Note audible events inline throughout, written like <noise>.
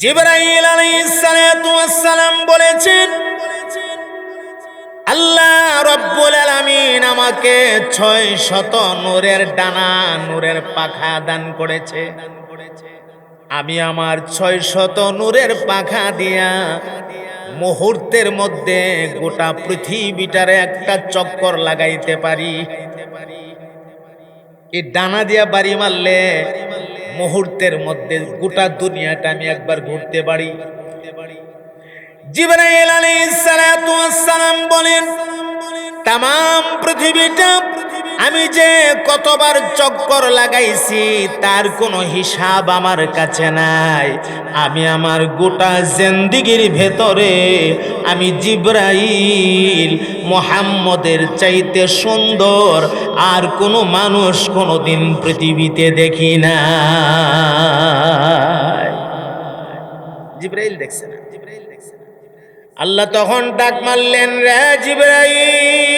জিবরাইল আলাইহিসসালাম বলেছেন, আল্লাহ রব্বুল আলামিন আমাকে ছয় শত নূরের ডানা নূরের পাখা দান করেছে। আমি আমার ছয় শত নূরের পাখা দিয়া মুহূর্তের মধ্যে গোটা পৃথিবীটারে একটা চক্কর লাগাইতে পারি। এই ডানা দিয়া বাড়ি মারলে মুহূর্তের মধ্যে গোটা দুনিয়াটা আমি একবার ঘুরতে পারি। সালাম বলেন তাম পৃথিবীটা আমি যে কতবার চক্কর লাগাইছি, তার কোনো হিসাব আমার কাছে নাই। আমি আমার গোটা জেন্দিগির ভেতরে, আমি জিব্রাইল মোহাম্মদের চাইতে সুন্দর, আর কোনো মানুষ কোনো দিন পৃথিবীতে দেখি না জিব্রাইল দেখছে না জিব্রাইল দেখছে না। আল্লাহ তখন ডাক মারলেন, রে জিব্রাইল!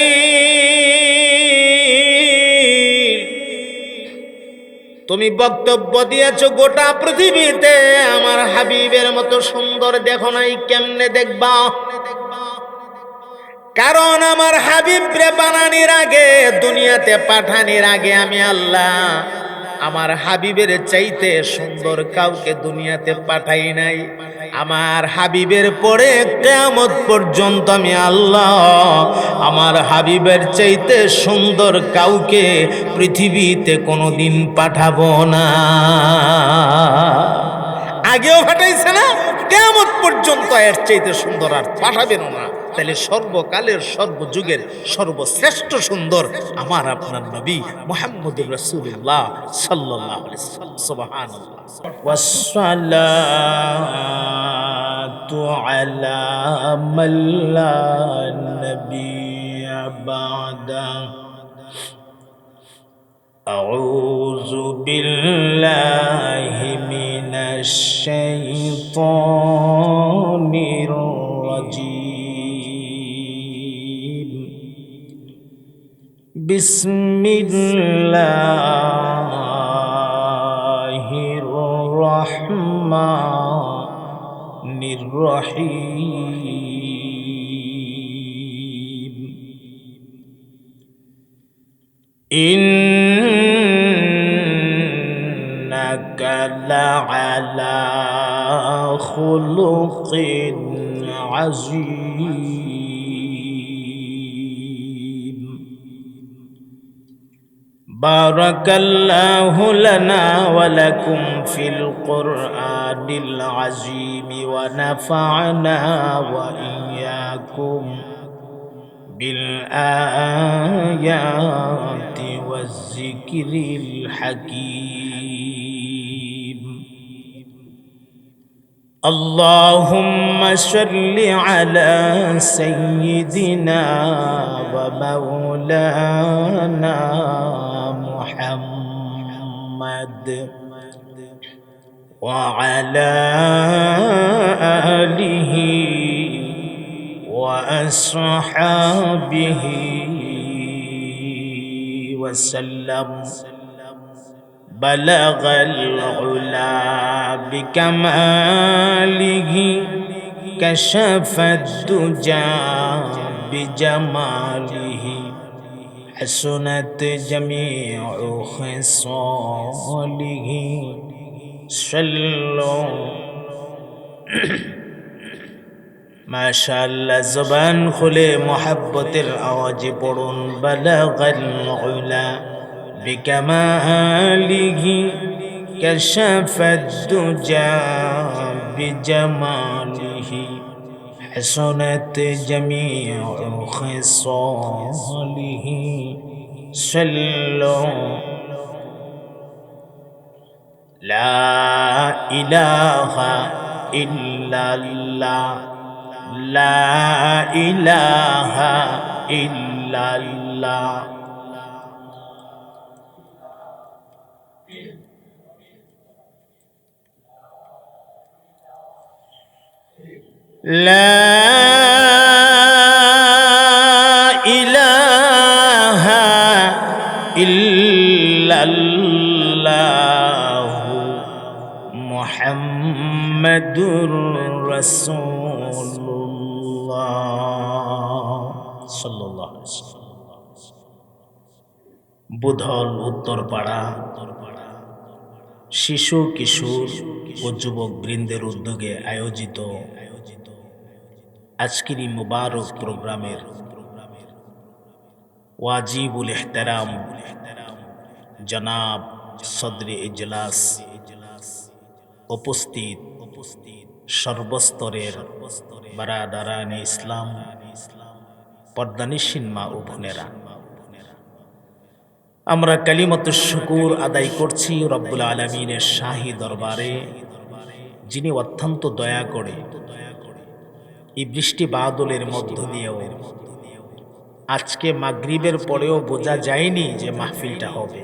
তুমি বক্তব্য দিয়েছ গোটা পৃথিবীতে। আমার হাবিবের মতো সুন্দর দেখো নাই, কেমনে দেখবা? কারণ আমার হাবিব রে বানানির আগে, দুনিয়াতে পাঠানির আগে আমি আল্লাহ আমার হাবিবের চাইতে সুন্দর কাউকে দুনিয়াতে পাঠাই নাই। আমার হাবিবের পরে কেয়ামত পর্যন্ত আমি আল্লাহ আমার হাবিবের চাইতে সুন্দর কাউকে পৃথিবীতে কোনো দিন পাঠাবো না। আগেও পাঠাইছে না কেমন পর্যন্ত এর চাইতে সুন্দর আর পাঠাবেন না। তাহলে সর্বকালের সর্বযুগের সর্বশ্রেষ্ঠ সুন্দর আমার আপনার নবী মোহাম্মদুর রসুল্লাহ সাল্লাহ সুবাহান والصلاة على من لا نبي بعده أعوذ بالله من الشيطان الرجيم بسم الله الرحمن الرحيم. إنك لعلى خلق عظيم بارك الله لنا ولكم في القرآن العظيم ونفعنا وإياكم بالآيات والذكر الحكيم اللهم صل على سيدنا ومولانا محمد وعلى آله وأصحابه وسلم. بلغ العلا بكماله كشف الدجى بجماله حسنت جميع خصاله صلوا মাশাআল্লাহ জবান খুলে মোহাব্বতের আওয়াজে পড়ুন বালাগাল উলা بكماله كشف الدجى بجماله حسنت جميع خصاله. صلوا. لا إله إلا الله. لا إله إلا الله. لا إله إلا الله محمد মুহাম্মাদুর রাসূলুল্লাহ সাল্লাল্লাহু আলাইহি ওয়াসাল্লাম। বুধল উত্তরপাড়া শিশু কিশোর ও যুবক বৃন্দের উদ্যোগে আয়োজিত আজকের এই মুবারক প্রোগ্রামের ওয়াজিবুল এহতারাম, জনাব সদরে ইজলাস উপস্থিত উপস্থিত সর্বস্তরের বারাদারানে ইসলাম পর্দানিসীন মা ও বোনেরা। আমরা কালিমত শুকুর আদায় করছি রব্বুল আলমিনের শাহী দরবারে, যিনি অত্যন্ত দয়া করে এই বৃষ্টি বাদলের মধ্য দিয়েও। আজকে মাগরিবের পরেও বোঝা যায়নি যে মাহফিলটা হবে।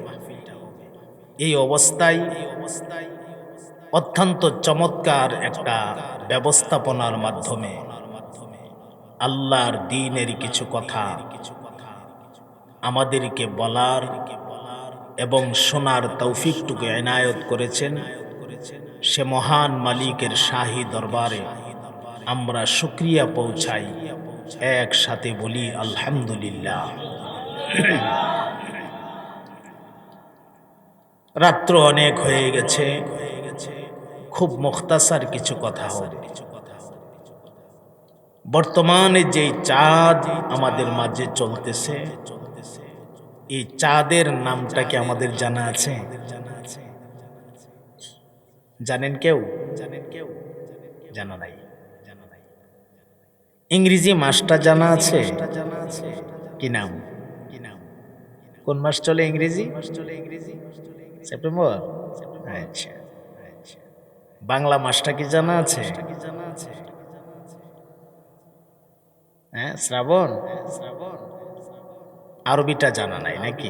এই অবস্থায় অত্যন্ত চমৎকার একটা ব্যবস্থাপনার মাধ্যমে আল্লাহর দিনের কিছু কথা আমাদেরকে বলার এবং শোনার তৌফিকটুকু এনায়ত করেছেন সে মহান মালিকের শাহী দরবারে। আমরা শুক্রিয়া পৌঁছাই। একসাথে বলি, আলহামদুলিল্লাহ। রাত্র অনেক হয়ে গেছে। খুব মুখতাসার কিছু কথা বর্তমানে যেই চাঁদ আমাদের মাঝে চলতেছে, এই চাঁদের নামটা কি আমাদের জানা আছে? জানেন কেউ? জানেন কেউ? জানা নাই। ইংরেজি মাসটা জানা আছে? কি নাম? কোন মাস চলে ইংরেজি? সেপ্টেম্বর? আচ্ছা আচ্ছা। বাংলা মাসটা কি জানা আছে? হ্যাঁ শ্রাবণ? শ্রাবণ আরবিটা জানা নাই নাকি?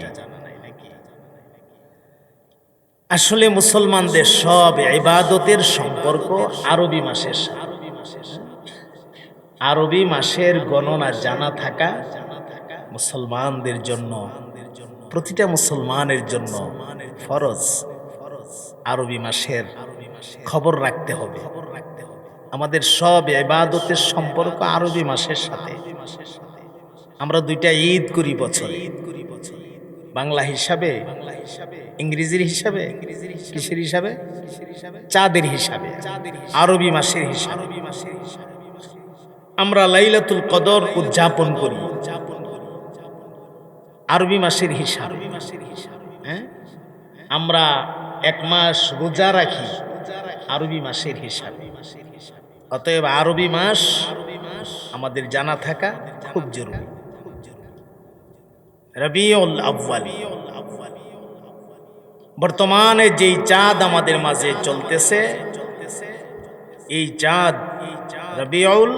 আসলে মুসলমানদের সব ইবাদতের সম্পর্ক আরবি মাসের সাথে। আরবি মাসের গণনা জানা থাকা মুসলমানদের জন্য, প্রতিটা মুসলমানের জন্য ফরজ আরবি মাসের খবর রাখতে হবে। আমাদের সব ইবাদতের সম্পর্ক আরবি মাসের সাথে। আমরা দুইটা ঈদ করি বছর। বাংলা হিসাবে বাংলা হিসাবে ইংরেজির হিসাবে, কিসের হিসাবে? চাঁদের হিসাবে চাঁদের আরবি মাসের হিসাবে। আরবি মাসের হিসাবে। আমরা লাইলাতুল কদর উদযাপন করি। আরবি মাসের হিসাব। হ্যাঁ? আমরা এক মাস রোজা রাখি আরবি মাসের হিসাবে। অতএব আরবি মাস আমাদের জানা থাকা খুব জরুরি। আউ্বাল বর্তমানে যেই চাঁদ আমাদের মাঝে চলতেছে, এই চাঁদ রবিউল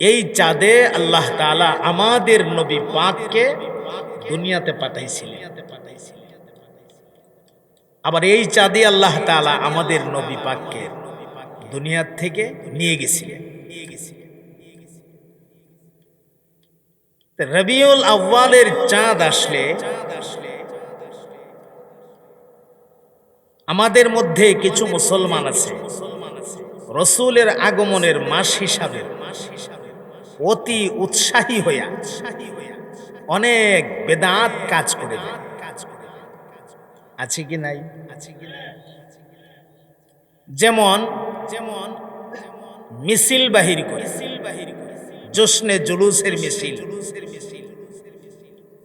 এই চাঁদে আল্লাহ তাআলা আমাদের নবী পাককে দুনিয়াতে পাঠাইছিলেন। আবার এই চাঁদে আল্লাহ তাআলা আমাদের নবী পাককে দুনিয়ার থেকে নিয়ে গেছিলেন। রবিউল আউ্বালের চাঁদ আসলে আমাদের মধ্যে কিছু মুসলমান আছে। রসুলের আগমনের মাস হিসাবে অতি উৎসাহী হইয়া অনেক বেদাত কাজ করে আছে কি নাই? যেমন যেমন মিছিল বাহির করে জোসনে জুলুসের মিছিল।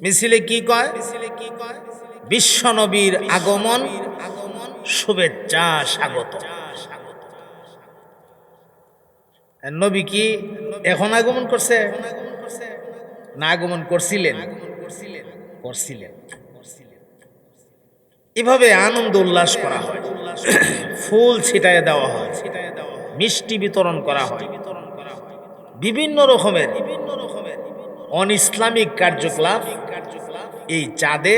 মিছিলে কি কয়? বিশ্ব নবীর আগমন, শুভেচ্ছা স্বাগত। নবী কি এখন আগমন করছে? না আগমন করছিলেন? করছিলেন। এভাবে আনন্দ উল্লাস করা হয়। ফুল ছিটায় দেওয়া হয়। মিষ্টি বিতরণ করা হয়। বিভিন্ন রকমের বিভিন্ন রকমের অন ইসলামিক কার্যকলাপ এই চাঁদে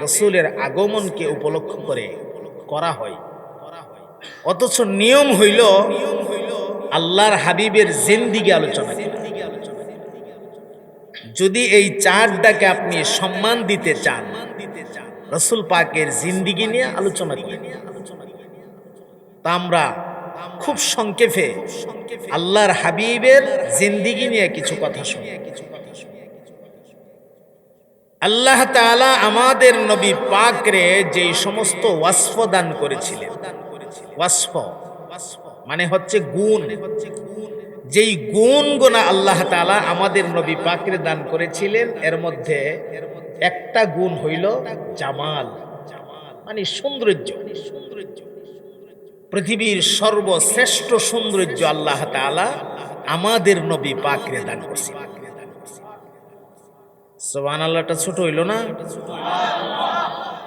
রসুলের আগমনকে উপলক্ষ করে করা হয়। অথচ নিয়ম হইল আল্লাহর হাবিবের জিন্দিগি আলোচনা করা। যদি এই চাঁদটাকে আপনি সম্মান দিতে চান, রসুল পাকের জিন্দিগি নিয়ে আলোচনা করেন তা আমরা খুব সংক্ষেপে আল্লাহর হাবিবের জিন্দিগি নিয়ে কিছু কথা শুনি আল্লাহ তাআলা আমাদের নবী পাকরে যে সমস্ত ওয়াসফ দান করেছিলেন, ওয়াসফ মানে হচ্ছে গুণ। হচ্ছে যেই গুণ গোনা আল্লাহ তাআলা আমাদের নবী পাকরে দান করেছিলেন, এর মধ্যে একটা গুণ হইল জামাল। মানে সৌন্দর্য। সৌন্দর্য পৃথিবীর সর্বশ্রেষ্ঠ সৌন্দর্য আল্লাহ তাআলা আমাদের নবী পাকরে দান করছেন। সোবান আল্লাহটা ছোট হইল না?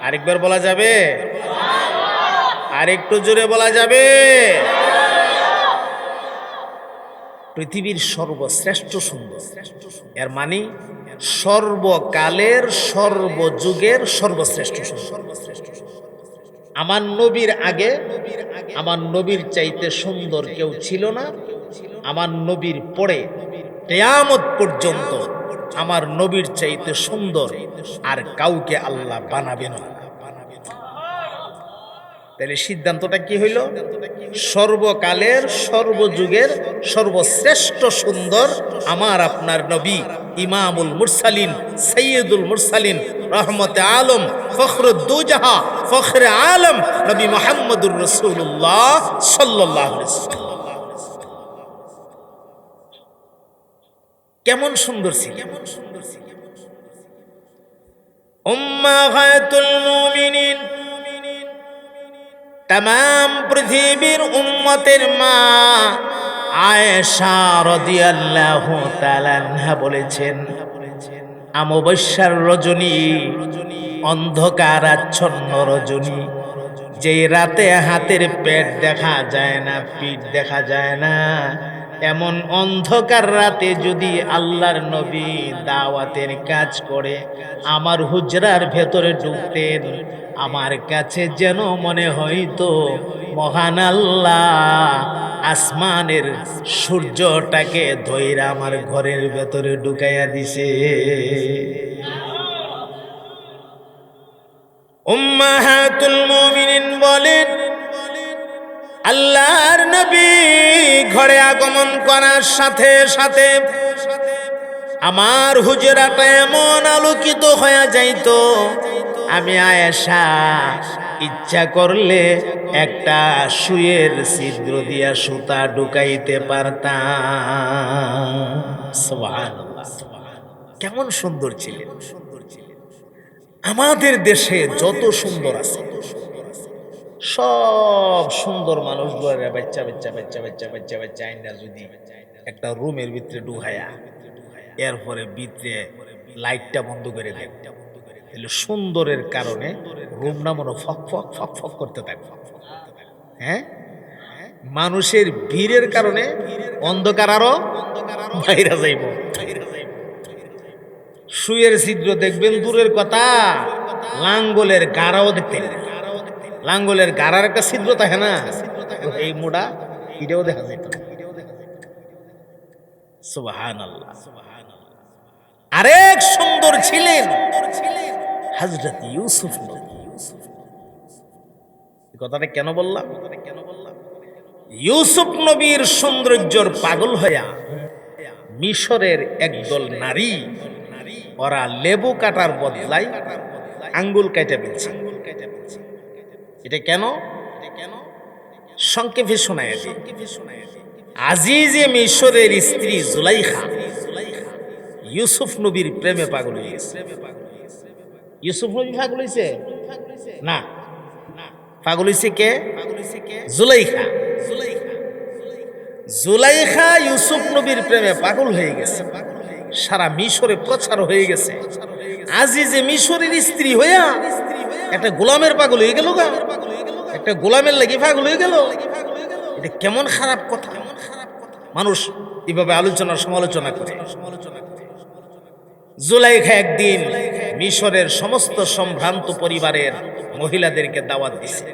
আরেকবার বলা যাবে? আরেকটু জোরে বলা যাবে? পৃথিবীর সর্বশ্রেষ্ঠ সুন্দর। এর মানে সর্বকালের, সর্বযুগের সর্বশ্রেষ্ঠ সুন্দর। আমার নবীর আগে, আমার নবীর চাইতে সুন্দর কেউ ছিল না। আমার নবীর পরে, কেয়ামত পর্যন্ত আমার নবীর চাইতে সুন্দর আর কাউকে আল্লাহ বানাবে না। তাহলে সিদ্ধান্তটা কি হইল? সর্বকালের, সর্বযুগের, সর্বশ্রেষ্ঠ সুন্দর আমার আপনার নবী ইমামুল মুরসালিন, সৈয়দুল মুরসালিন, রহমতে আলম, ফখরুদ্দুজাহা, ফখরে আলম, নবী মোহাম্মদুর রসুল্লাহ সাল্লাহ কেমন সুন্দর ছিল কেমন সুন্দর ছিল। উম্মা গায়াতুল মুমিনিন তাম পৃথিবীর উম্মতের মা আয়েশা রাদিয়াল্লাহু তাআলা বলেছেন, আমবস্যার রজনী অন্ধকার আচ্ছন্ন রজনী। যে রাতে হাতের পেট দেখা যায় না, পিঠ দেখা যায় না এমন অন্ধকার রাতে যদি আল্লাহর নবী দাওয়াতের কাজ করে, আমার হুজরার ভেতরে ঢুকতেন, আমার কাছে যেন মনে হইতো, মহান আল্লাহ, আসমানের সূর্যটাকে ধৈরা আমার ঘরের ভেতরে ঢুকাইয়া দিছে। উম্মাহাতুল ঘরে আগমন করার সাথে সাথে আমার হুজরাটা এমন আলোকিত হয়ে যাইত, আমি আয়েশা, ইচ্ছা করলে একটা সুয়ের ছিদ্র দিয়া সুতা ঢুকাইতে পারতাম। কেমন সুন্দর ছিলেন আমাদের দেশে যত সুন্দর আছে সব সুন্দর মানুষ বাচ্চা বাচ্চা বাচ্চা বাচ্চা বাচ্চা বাচ্চা আইনা যদি একটা রুমের ভিতরে ঢুকাইয়া এরপরে ভিতরে লাইটটা বন্ধ করে দেয়। সুন্দরের কারণে রুমটা মনে ফক ফক ফক ফক করতে থাকবে হ্যাঁ? মানুষের ভিড়ের কারণে অন্ধকার আরও বাইরে যাইব। শুয়ের ছিদ্র দেখবেন, দূরের কথা, লাঙ্গলের গাড়াও দেখতে। লাঙ্গলের গাড়ার একটা ছিদ্র থাকে না? এই মোড়া এটাও দেখা যেত সুবাহান আরেক সুন্দর ছিলেন হজরত ইউসুফ। কথাটা কেন বললাম? ইউসুফ নবীর সৌন্দর্যর পাগল হইয়া মিশরের একদল নারী, ওরা লেবু কাটার বদলাই আঙ্গুল কাইটা ফেলছে। এটা কেন? সংক্ষেপে শোনায় আজিজে মিশরের স্ত্রী জুলাইখা, ইউসুফ নবীর প্রেমে পাগল হয়ে গেছে। ইউসুফ নবী পাগল হয়েছে? না। পাগল হয়েছে কে? জুলাইখা। জুলাইখা ইউসুফ নবীর প্রেমে পাগল হয়ে গেছে। সারা মিশরে প্রচার হয়ে গেছে। আজি যে মিশরের স্ত্রী হইয়া একটা গোলামের পাগল হয়ে গেল গা। একটা গোলামের লাগি পাগল হয়ে গেল। এটা কেমন খারাপ কথা? মানুষ এভাবে আলোচনা, সমালোচনা করে। জুলাইখা একদিন মিশরের সমস্ত সম্ভ্রান্ত পরিবারের মহিলাদেরকে দাওয়াত দিছে।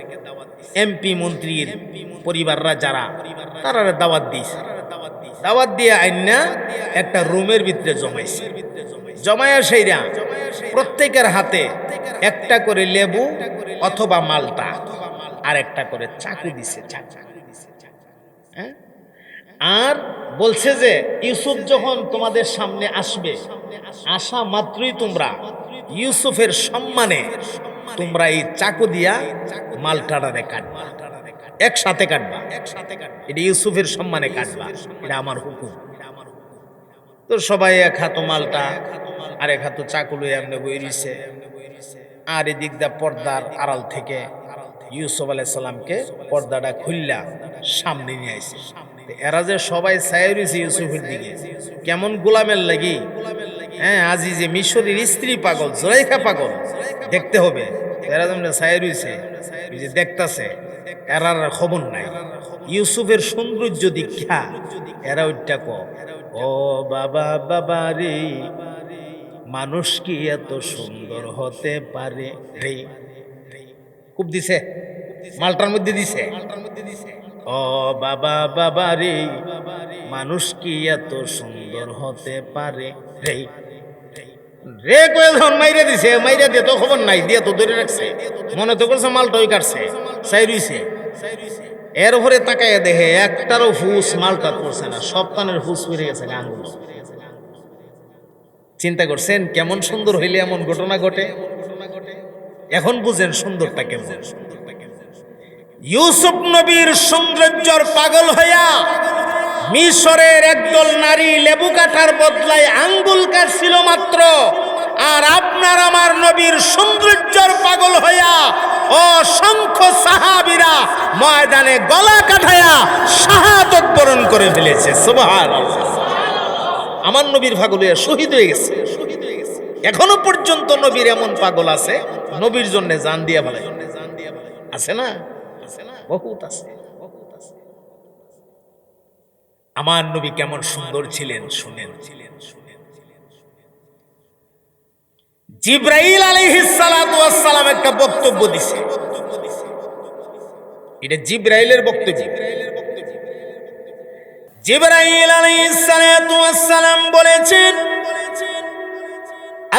এমপি মন্ত্রীর পরিবাররা যারা তারা দাওয়াত দিয়েছে দাওয়াত দিয়ে আইনা একটা রুমের ভিতরে জমাইছে। জমায়া সেইরা প্রত্যেকের হাতে একটা করে লেবু অথবা মালটা, আর একটা করে চাকু দিছে। হ্যাঁ? আর বলছে যে, ইউসুফ যখন তোমাদের সামনে আসবে আসা মাত্রই তোমরা ইউসুফের সম্মানে তোমরা এই চাকু দিয়া মালটাড়ারে কাটবা। একসাথে কাটবা। একসাথে এটা ইউসুফের সম্মানে কাটবা। এটা আমার হুকুম। তো সবাই এক হাতো মালটা আর এক হাতো চাকুলো এমনি বই রইছে। আর এদিক দা পর্দার আড়াল থেকে ইউসুফ আলাইসাল্লামকে পর্দাটা খুললা, সামনে নিয়ে আইছে। তো এরা যে সবাই ছায় রয়েছে ইউসুফের দিকে, কেমন গোলামের লাগি? হ্যাঁ আজি যে মিশরের স্ত্রী পাগল জোরাইখা পাগল, দেখতে হবে। এরা যেমন ছায় রয়েছে যে দেখতাছে, এরার খবর নাই। ইউসুফের সৌন্দর্য দীক্ষা, এরা ওইটা ক ও বাবা বাবা রে মানুষ কি এত সুন্দর হতে পারে? রে খুব দিছে, মালটার মধ্যে দিছে। ও বাবা বাবা রে, মানুষ কি এত সুন্দর হতে পারে? রে রে। কয়ে যখন মাইরা দিছে, মাইরা দিয়ে তো খবর নাই, দিয়ে তো ধরে রাখছে। মনে তো করছে মালটা ওই কাটছে, চাই রইছে। এর উপরে তাকায় দেখে একটারও ফুস মালটা করছে না কানের ফুস বেড়ে গেছে আঙ্গুল চিন্তা করছেন, কেমন সুন্দর হইলে এমন ঘটনা ঘটে? এখন বুঝেন সুন্দরটা কেমন। ইউসুফ নবীর সৌন্দর্যর পাগল হইয়া মিশরের একদল নারী লেবু কাটার বদলায় আঙ্গুল কাটছিল মাত্র। আর আপনার আমার নবীর সৌন্দর্যর পাগল হইয়া অসংখ্য সাহাবিরা ময়দানে গলা কাঠায়া শাহাদত বরণ করে ফেলেছে। সুবহানাল্লাহ। আমার নবীর পাগল হইয়া শহীদ হয়ে গেছে। এখনও পর্যন্ত নবীর এমন পাগল আছে, নবীর জন্য জান দিয়া ভালো আছে না? বহুত আছে। আমার নবী কেমন সুন্দর ছিলেন শুনেন ছিলেন, শুনেন। জিব্রাইল আলাইহিস সালাতু ওয়াস সালাম একটা বক্তব্য দিছে। এটা জিব্রাইলের বক্তব্য। জিব্রাইল আলাইহিস সালাতু ওয়াস সালাম বলেছেন,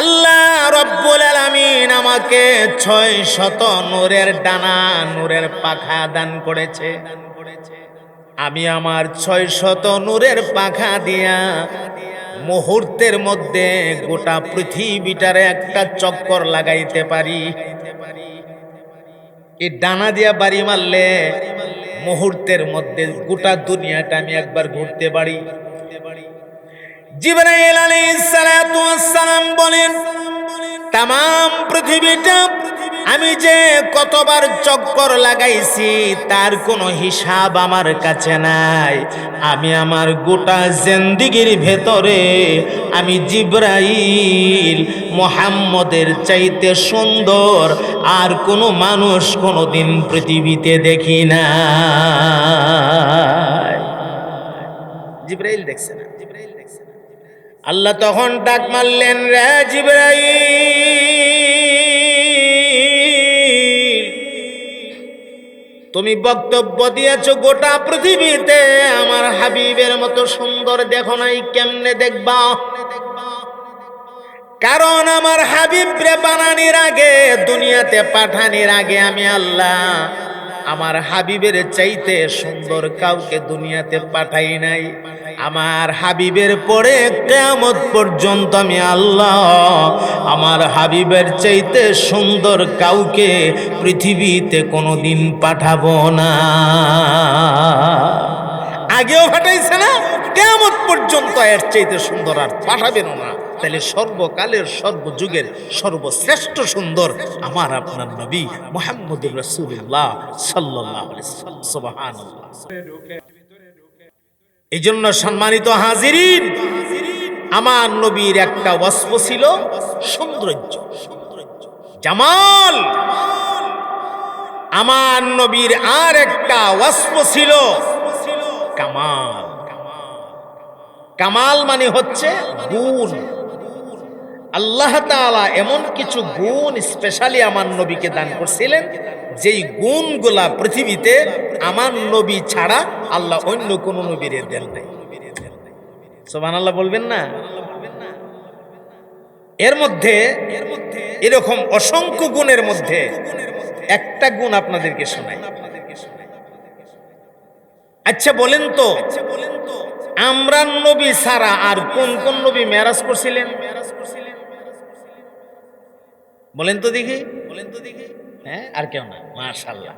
আল্লাহ রব্বুল আলামিন আমাকে ছয় শত নূরের ডানা নূরের পাখা দান করেছে। আমি আমার ছয় শত নূরের পাখা দিয়া মুহূর্তের মধ্যে গোটা পৃথিবীটারে একটা চক্কর লাগাইতে পারি। এই ডানা দিয়া বাড়ি মারলে মুহূর্তের মধ্যে গোটা দুনিয়াটা আমি একবার ঘুরতে পারি। জীবনে বলেন তাম পৃথিবীটা আমি যে কতবার চক্কর লাগাইছি, তার কোনো হিসাব আমার কাছে নাই। আমি আমার গোটা জেন্দিগির ভেতরে, আমি জিব্রাইল মোহাম্মদের চাইতে সুন্দর, আর কোনো মানুষ কোনোদিন পৃথিবীতে দেখি না জিব্রাইল দেখছে না জিব্রাইল দেখছে না। আল্লাহ তখন ডাক মারলেন, রে জিব্রাইল! তুমি বক্তব্য দিয়েছ গোটা পৃথিবীতে। আমার হাবিবের মতো সুন্দর দেখো নাই কেমনে দেখবা? কারণ আমার হাবিব রে বানানির আগে, দুনিয়াতে পাঠানির আগে আমি আল্লাহ আমার হাবিবের চাইতে সুন্দর কাউকে দুনিয়াতে পাঠাই নাই। আমার হাবিবের পরে কেমত পর্যন্ত আমি আল্লাহ আমার হাবিবের চাইতে সুন্দর কাউকে পৃথিবীতে কোনো দিন পাঠাবো না। আগেও পাঠাইছে না কেমত পর্যন্ত এর চাইতে সুন্দর আর পাঠাবেন না। তাহলে সর্বকালের সর্বযুগের সর্বশ্রেষ্ঠ সুন্দর আমার আপনার নবী মোহাম্মদুর রসুল্লাহ সাল্লাহ এই জন্য সম্মানিত হাজিরিন, আমার নবীর একটা অস্প ছিল সৌন্দর্য। জামাল! আমার নবীর আর একটা অস্প ছিল কামাল। কামাল মানে হচ্ছে গুণ। আল্লাহ তাআলা এমন কিছু গুণ স্পেশালি আমার নবীকে দান করছিলেন, যেই গুণগুলা পৃথিবীতে আমার নবী ছাড়া আল্লাহ অন্য কোন নবীর দেন নাই। সোমান আল্লাহ বলবেন না? এর মধ্যে এরকম অসংখ্য গুণের মধ্যে একটা গুণ আপনাদেরকে শোনাই। আচ্ছা বলেন তো, আমরা নবী সারা আর কোন কোন নবী মেরাজ করছিলেন? বলেন তো দেখি। বলেন তো দেখি হ্যাঁ আর কেউ না। মাশাল্লাহ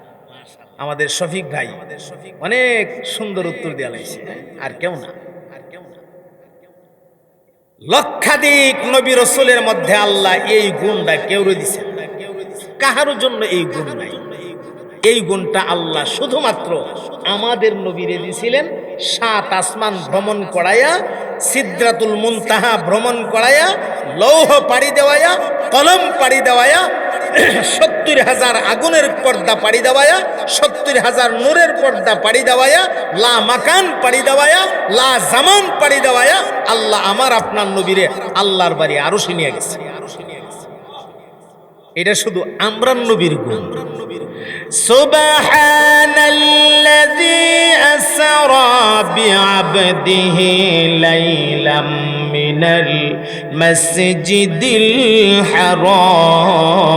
আমাদের শফিক ভাই আমাদের শফিক অনেক সুন্দর উত্তর দেওয়া লাগছে। আর কেউ না আর কেউ না। লক্ষাধিক নবী রসুলের মধ্যে আল্লাহ এই গুণটা কেউ দিছে কাহার জন্য এই গুণ নাই। এই গুণটা আল্লাহ শুধুমাত্র আমাদের নবীরে দিছিলেন। সাত আসমান ভ্রমণ করাইয়া সিদ্রাতুল মুনতাহা ভ্রমণ করাইয়া লৌহ পাড়ি দেওয়ায়া, কলম পাড়ি দেওয়ায়া, সত্তর হাজার আগুনের পর্দা পাড়ি দেওয়ায়া, সত্তর হাজার নূরের পর্দা পাড়ি দেওয়ায়া, লা মাকান পাড়ি দেওয়ায়া, লা জামান পাড়ি দেওয়ায়া, আল্লাহ আমার আপনার নবীরে আল্লাহর বাড়ি আরও শুনিয়ে গেছে। এটা শুধু আমরান নবীর গুণ। সুবহানাল্লাযী আসরা বিআবদিহি লাইলাম মিনাল মাসজিদিল হারামি।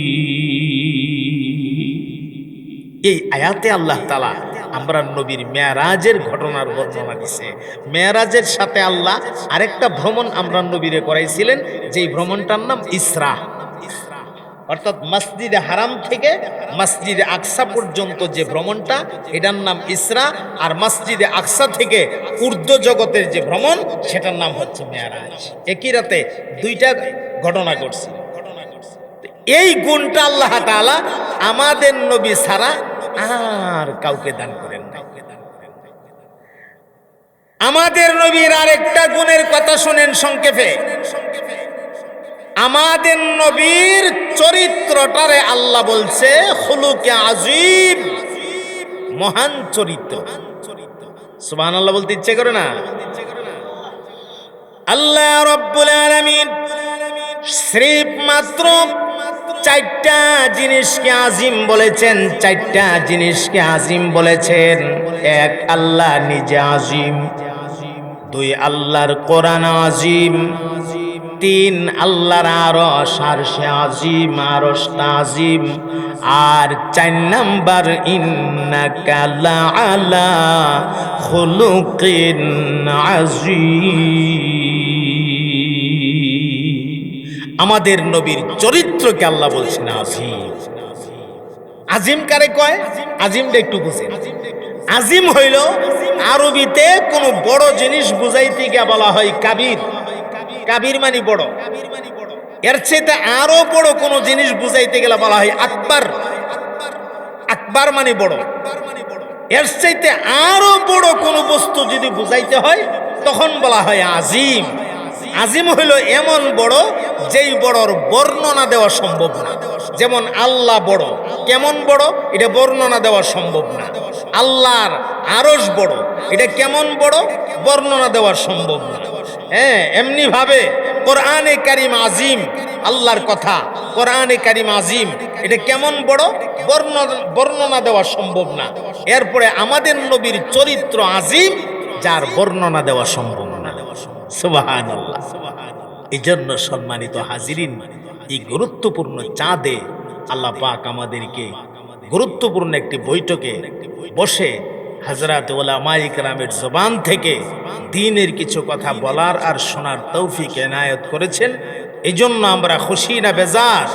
এই আয়াতে আল্লাহ তালা আমরা নবীর মেয়ারাজের ঘটনার বর্ণনা দিছে। মেয়ারাজের সাথে আল্লাহ আরেকটা ভ্রমণ আমরা নবীরে করাইছিলেন, যেই ভ্রমণটার নাম ইসরা। অর্থাৎ মসজিদে হারাম থেকে মসজিদে আকসা পর্যন্ত যে ভ্রমণটা, এটার নাম ইসরা, আর মসজিদে আকসা থেকে ঊর্ধ্ব জগতের যে ভ্রমণ, সেটার নাম হচ্ছে মেয়ারাজ একই রাতে দুইটা ঘটনা ঘটছে। এই গুণটা আল্লাহ তাআলা আমাদের নবী ছাড়া আর কাউকে দান করেন আমাদের নবীর আরেকটা গুণের কথা শুনেন সংক্ষেপে। আমাদের নবীর চরিত্রটারে আল্লাহ বলছে হলুকে আজিব মহান চরিত্র। সুবহান আল্লাহ বলতে ইচ্ছে করে না? আল্লাহ রব্বুল আলামিন স্রেফ মাত্র চারটা জিনিসকে আজিম বলেছেন, চারটা জিনিসকে আজিম বলেছেন। এক, আল্লাহ নিজে আজিম। দুই, আল্লাহর কোরআন আজিম। তিন, আল্লাহর আর সে আজিম আরশ আজিম। আর চার নাম্বার, ইন্নাকা আলা খুলুকিন আজিম। আমাদের নবীর চরিত্রকে আল্লাহ বলছেন আজিম। আজিম কারে কয়? আজিমটা একটু বুঝেন। আজিম হইল আরবিতে কোনো বড় জিনিস বুঝাইতে গিয়ে বলা হয় কাবির। কাবির মানে বড়। এর চেয়ে আরও বড় কোনো জিনিস বুঝাইতে গেলে বলা হয় আকবার। আকবার মানে বড়। এর চাইতে আরও বড় কোনো বস্তু যদি বুঝাইতে হয়, তখন বলা হয় আজিম। আজিম হইল এমন বড় যেই বড়র বর্ণনা দেওয়া সম্ভব না। যেমন আল্লাহ বড়, কেমন বড়? এটা বর্ণনা দেওয়া সম্ভব না। আল্লাহর আরস বড়, এটা কেমন বড়? বর্ণনা দেওয়া সম্ভব না। হ্যাঁ এমনি ভাবে কোরআনে কারিম আজিম, আল্লাহর কথা, কোরআনে কারিম আজিম, এটা কেমন বড়? বর্ণনা দেওয়া সম্ভব না। এরপরে আমাদের নবীর চরিত্র আজিম, যার বর্ণনা দেওয়া সম্ভব সুবাহান আল্লাহ এই জন্য সম্মানিত হাজিরিন, এই গুরুত্বপূর্ণ চাঁদে আল্লাহ পাক আমাদেরকে গুরুত্বপূর্ণ একটি বৈঠকে বসে হাজরাত ওলামাই কালামের জবান থেকে দিনের কিছু কথা বলার আর শোনার তৌফিক এনায়ত করেছেন। এই জন্য আমরা খুশি না বেজার?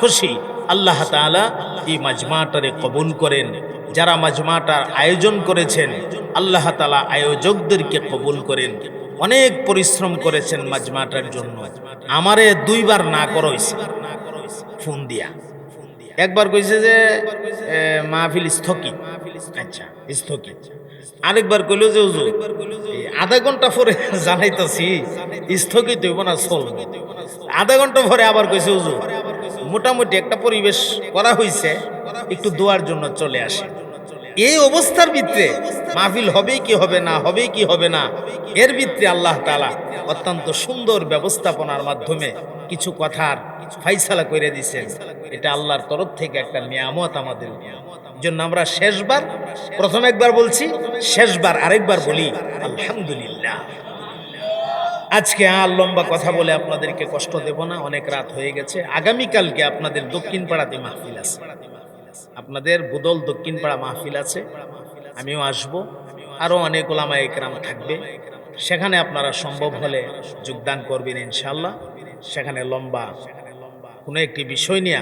খুশি। আল্লাহ তাআলা এই মাজমাটারে কবুল করেন। যারা মাজমাটার আয়োজন করেছেন, আল্লাহ তাআলা আয়োজকদেরকে কবুল করেন। অনেক পরিশ্রম করেছেন মাজমাটার জন্য। আমারে দুইবার না করইছে। ফোন দিয়া। একবার কইছে যে মাহফিল স্থগিত। আচ্ছা স্থগিত। আরেকবার কইলো যে, হুজুর আধা ঘণ্টা পরে <laughs> জানাইতাছি, স্থগিত হইব না, চলব। আধা ঘণ্টা পরে আবার কইছে, হুজুর, মোটামুটি একটা পরিবেশ করা হয়েছে একটু দোয়ার জন্য চলে আসে। এই অবস্থার ভিতরে মাহফিল হবে কি হবে না হবে কি হবে না, এর ভিতরে আল্লাহ তালা অত্যন্ত সুন্দর ব্যবস্থাপনার মাধ্যমে কিছু কথার ফাইসালা করে দিছেন এটা আল্লাহর তরফ থেকে একটা নিয়ামত আমাদের। জন্য আমরা শেষবার, প্রথম একবার বলছি, শেষবার আরেকবার বলি, আলহামদুলিল্লাহ। আজকে আর লম্বা কথা বলে আপনাদেরকে কষ্ট দেব না, অনেক রাত হয়ে গেছে। আগামীকালকে আপনাদের দক্ষিণ পাড়াতে মাহফিল আছে। আপনাদের বুদল দক্ষিণ পাড়া মাহফিল আছে। আমিও আসব। আরও অনেক ওলামা একরাম থাকবে। সেখানে আপনারা সম্ভব হলে যোগদান করবেন ইনশাল্লাহ সেখানে লম্বা কোনো একটি বিষয় নিয়ে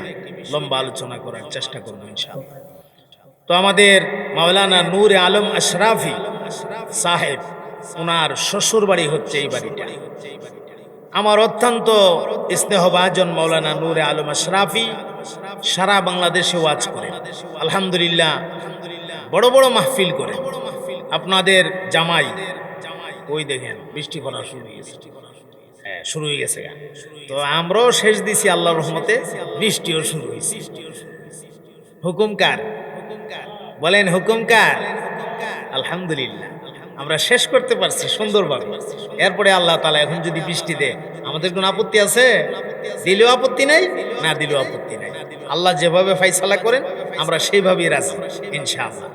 লম্বা আলোচনা করার চেষ্টা করব ইনশাল্লাহ তো আমাদের মাওলানা নূর আলম আশরাফি সাহেব, ওনার শ্বশুর বাড়ি হচ্ছে এই বাড়িটা। আমার অত্যন্ত স্নেহভাজন মৌলানা নূরে আলম আশরাফি সারা বাংলাদেশে ওয়াজ করে আলহামদুলিল্লাহ বড় বড় মাহফিল করে। আপনাদের জামাই, ওই দেখেন, বৃষ্টি পড়া শুরু হয়ে গেছে। হ্যাঁ শুরু হয়ে গেছে। তো আমরাও শেষ দিছি আল্লাহ রহমতে, বৃষ্টিও শুরু হয়েছে। হুকুমকার বলেন হুকুমকার আলহামদুলিল্লাহ। আমরা শেষ করতে পারছি সুন্দরভাবে। এরপরে আল্লাহ তালা এখন যদি বৃষ্টি দেয়, আমাদের কোনো আপত্তি আছে? দিলেও আপত্তি নাই, না দিলেও আপত্তি নাই। আল্লাহ যেভাবে ফাইসালা করেন, আমরা সেইভাবেই রাজি, ইনশাআল্লাহ।